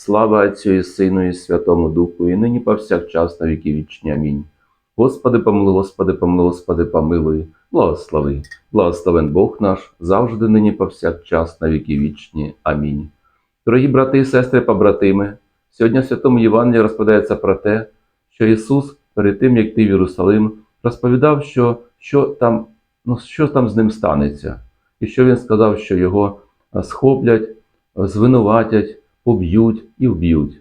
Слава Отцю і Сину і Святому Духу, і нині повсякчас на віки вічні. Амінь. Господи помилуй, Господи помилуй, Господи помилуй, благослови, благословен Бог наш, завжди нині повсякчас на віки вічні. Амінь. Дорогі брати і сестри, побратими, сьогодні в Святому Євангелії розповідається про те, що Ісус перед тим, як йти в Єрусалим, розповідав, що, що, там, ну, що там з ним станеться, і що Він сказав, що його схоплять, звинуватять, поб'ють і вб'ють.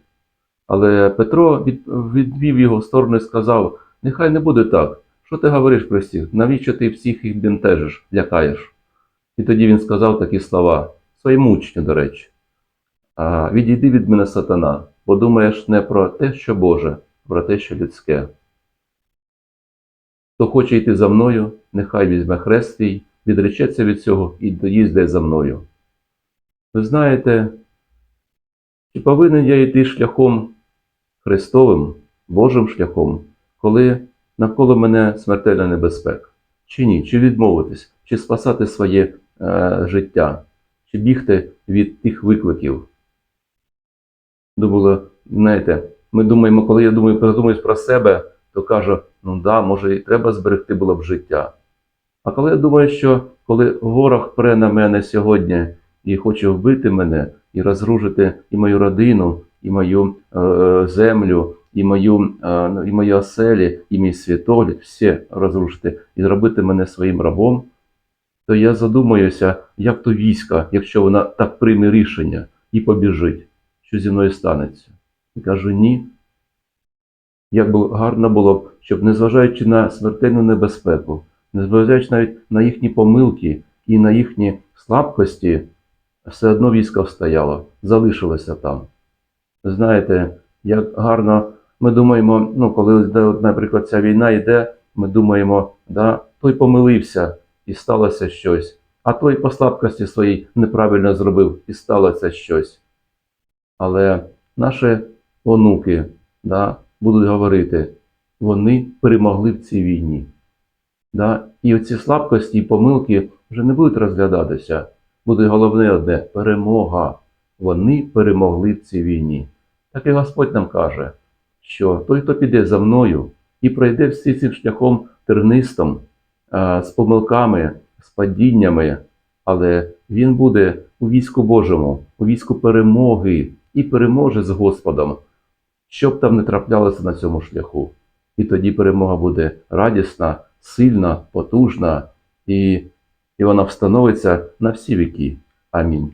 Але Петро відвів його в сторону і сказав: Нехай не буде так. Що ти говориш про всіх? Навіщо ти всіх їх бентежиш, лякаєш? І тоді він сказав такі слова, своєму учню, до речі. А, Відійди від мене, сатана, бо думаєш не про те, що Боже, а про те, що людське. Хто хоче йти за мною, нехай візьме хрест свій, відречеться від цього і доїзде за мною. Ви знаєте, чи повинен я йти шляхом Христовим, Божим шляхом, коли навколо мене смертельна небезпека? Чи ні? Чи відмовитись, чи спасати своє е, життя, чи бігти від тих викликів? Думали, знаєте, ми думаємо, коли я думаю, задумуюсь про себе, то кажу, ну да, може і треба зберегти було б життя. А коли я думаю, що коли ворог пре на мене сьогодні і хоче вбити мене, і розрушити і мою родину, і мою е, землю, і мою, е, і мої оселі, і мій світоль, все розрушити і зробити мене своїм рабом, то я задумаюся, як то війська, якщо вона так прийме рішення і побіжить, що зі мною станеться. І кажу, ні. Як би гарно було б, щоб незважаючи на смертельну небезпеку, незважаючи навіть на їхні помилки і на їхні слабкості, все одно військо встояло, залишилося там. Знаєте, як гарно ми думаємо, ну, коли, наприклад, ця війна йде, ми думаємо, да, той помилився і сталося щось, а той по слабкості своїй неправильно зробив і сталося щось. Але наші онуки да, будуть говорити, вони перемогли в цій війні. Да? І оці слабкості і помилки вже не будуть розглядатися. Буде головне одне перемога. Вони перемогли в цій війні. Так і Господь нам каже, що той, хто піде за мною і пройде всі цим шляхом тернистом, з помилками, з падіннями, але він буде у війську Божому, у війську перемоги і переможе з Господом, що б там не траплялося на цьому шляху. І тоді перемога буде радісна, сильна, потужна, і, і вона встановиться на всі віки. Амінь.